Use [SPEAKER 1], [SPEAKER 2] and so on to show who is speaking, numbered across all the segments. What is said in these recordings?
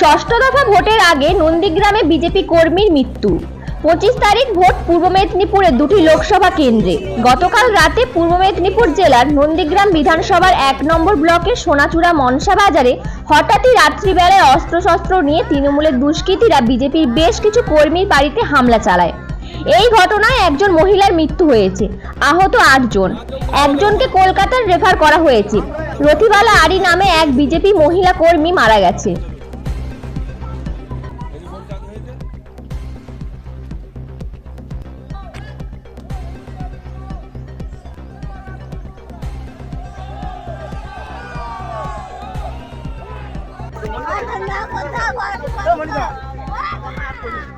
[SPEAKER 1] ষষ্ঠ দফা ভোটের আগে নন্দীগ্রামে বিজেপি কর্মীর মৃত্যু। পঁচিশ তারিখ ভোট পূর্ব মেদিনীপুরের দুটি লোকসভা কেন্দ্রে। গতকাল রাতে পূর্ব মেদিনীপুর জেলার নন্দীগ্রাম বিধানসভার এক নম্বর ব্লকের সোনাচূড়া মনসা বাজারে হঠাৎই রাত্রিবেলায় অস্ত্রশস্ত্র নিয়ে তৃণমূলের দুষ্কৃতীরা বিজেপির বেশ কিছু কর্মীর বাড়িতে হামলা চালায়। এই ঘটনায় একজন মহিলার মৃত্যু হয়েছে। আহত আটজন। একজনকে কলকাতার রেফার করা হয়েছে। রথিবালা আরি নামে এক বিজেপি মহিলা কর্মী মারা গেছে। 你看我看我我我。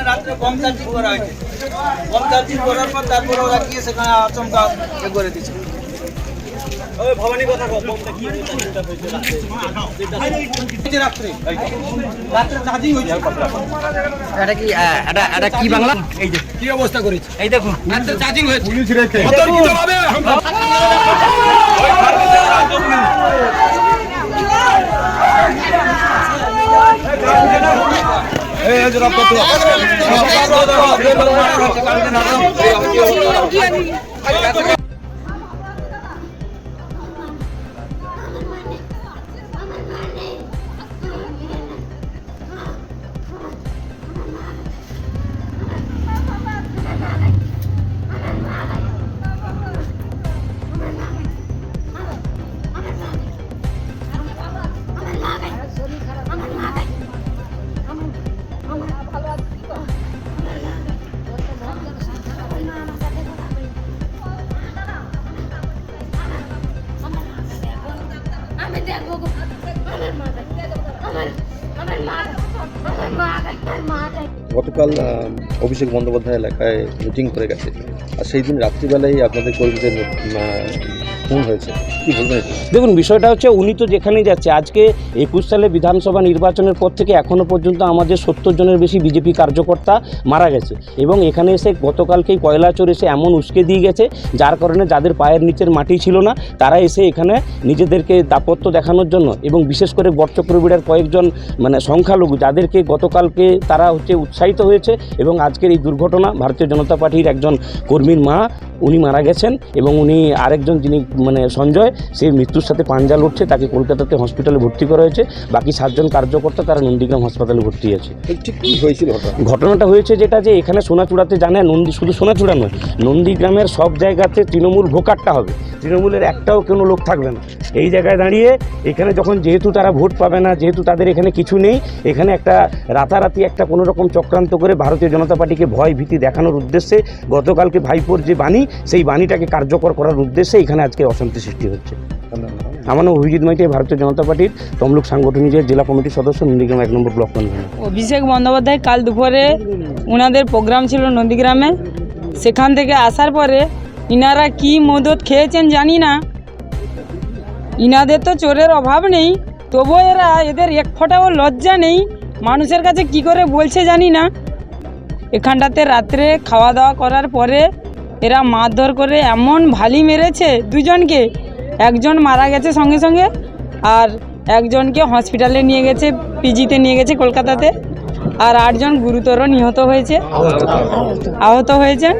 [SPEAKER 2] রাত্রে বম চার্জিং করা হয়েছে। বম চার্জিং করার পর তারপরে ওরা গিয়ে সেখানে আচমকা করে দিচ্ছে
[SPEAKER 3] কি আহ, এটা এটা কি বাংলা?
[SPEAKER 2] এই যে কি অবস্থা করেছে?
[SPEAKER 3] এই দেখুন
[SPEAKER 2] চার্জিং হয়েছে। এই যে রক্ত
[SPEAKER 4] গতকাল অভিষেক বন্দ্যোপাধ্যায় এলাকায় মিটিং করে গেছে। আর সেই দিন রাত্রিবেলায় আপনাদের কর্মীদের হয়েছে।
[SPEAKER 5] দেখুন, বিষয়টা হচ্ছে উনি তো যেখানেই যাচ্ছে, আজকে একুশ সালে বিধানসভা নির্বাচনের পর থেকে এখনও পর্যন্ত আমাদের সত্তর জনের বেশি বিজেপি কার্যকর্তা মারা গেছে। এবং এখানে এসে গতকালকেই কয়লা কয়লাচোর এসে এমন উস্কে দিয়ে গেছে, যার কারণে যাদের পায়ের নিচের মাটি ছিল না, তারা এসে এখানে নিজেদেরকে দাপত্য দেখানোর জন্য এবং বিশেষ করে বটচক্রবিড়ার কয়েকজন মানে সংখ্যালঘু যাদেরকে গতকালকে তারা হচ্ছে উৎসাহিত হয়েছে এবং আজকের এই দুর্ঘটনা, ভারতীয় জনতা পার্টির একজন কর্মীর মা, উনি মারা গেছেন এবং উনি আরেকজন যিনি মানে সঞ্জয় সেই মৃত্যুর সাথে পাঞ্জা লড়ছে তাকে কলকাতাতে হসপিটালে ভর্তি করা হয়েছে। বাকি সাতজন কার্যকর্তা তারা নন্দীগ্রাম হাসপাতালে ভর্তি আছে ঘটনাটা হয়েছে যেটা যে এখানে সোনাচূড়াতে জানে নন্দী শুধু সোনাচূড়া নয় নন্দীগ্রামের সব জায়গাতে তৃণমূল ভোকারটা হবে। তৃণমূলের একটাও কোনো লোক থাকবে না। এই জায়গায় দাঁড়িয়ে এখানে যখন যেহেতু তারা ভোট পাবে না যেহেতু তাদের এখানে কিছু নেই এখানে একটা রাতারাতি একটা কোনো রকম চক্রান্ত করে ভারতীয় জনতা পার্টিকে ভয় ভীতি দেখানোর উদ্দেশ্যে গতকালকে ভাইপোর যে বাণী সেই বাণীটাকে কার্যকর করার উদ্দেশ্যে এখানে আজকে অশান্তি সৃষ্টি হচ্ছে। আমার নাম অভিজিৎ মাইতি ভারতীয় জনতা পার্টির তমলুক সাংগঠনিকের জেলা কমিটির সদস্য নন্দীগ্রাম এক নম্বর ব্লক কনভেনর
[SPEAKER 6] অভিষেক বন্দ্যোপাধ্যায় কাল দুপুরে ওনাদের প্রোগ্রাম ছিল নন্দীগ্রামে। সেখান থেকে আসার পরে ইনারা কি মদত খেয়েছেন জানি না। ইনাদের তো চোরের অভাব নেই তবুও এরা এদের এক ফোঁটাও লজ্জা নেই। মানুষের কাছে কি করে বলছে জানি না। এখানটাতে রাত্রে খাওয়া দাওয়া করার পরে এরা মারধর করে এমন ভালি মেরেছে দুজনকে। একজন মারা গেছে সঙ্গে সঙ্গে আর একজনকে হসপিটালে নিয়ে গেছে পিজিতে নিয়ে গেছে কলকাতাতে। আর আটজন গুরুতর নিহত হয়েছে। আহত হয়েছেন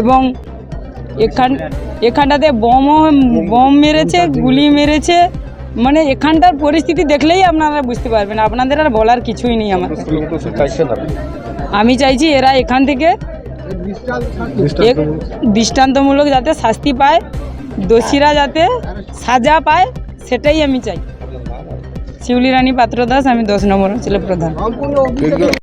[SPEAKER 6] এবং এখান এখানটাতে বোমও বোম মেরেছে গুলি মেরেছে। মানে এখানটার পরিস্থিতি দেখলেই আপনারা বুঝতে পারবেন। আপনাদের আর বলার কিছুই নেই আমার। আমি চাইছি এরা এখান থেকে দৃষ্টান্তমূলক। যাতে শাস্তি পায় দোষীরা যাতে সাজা পায় সেটাই আমি চাই। শিউলি রানী পাত্র দাস আমি দশ নম্বর অঞ্চলের প্রধান।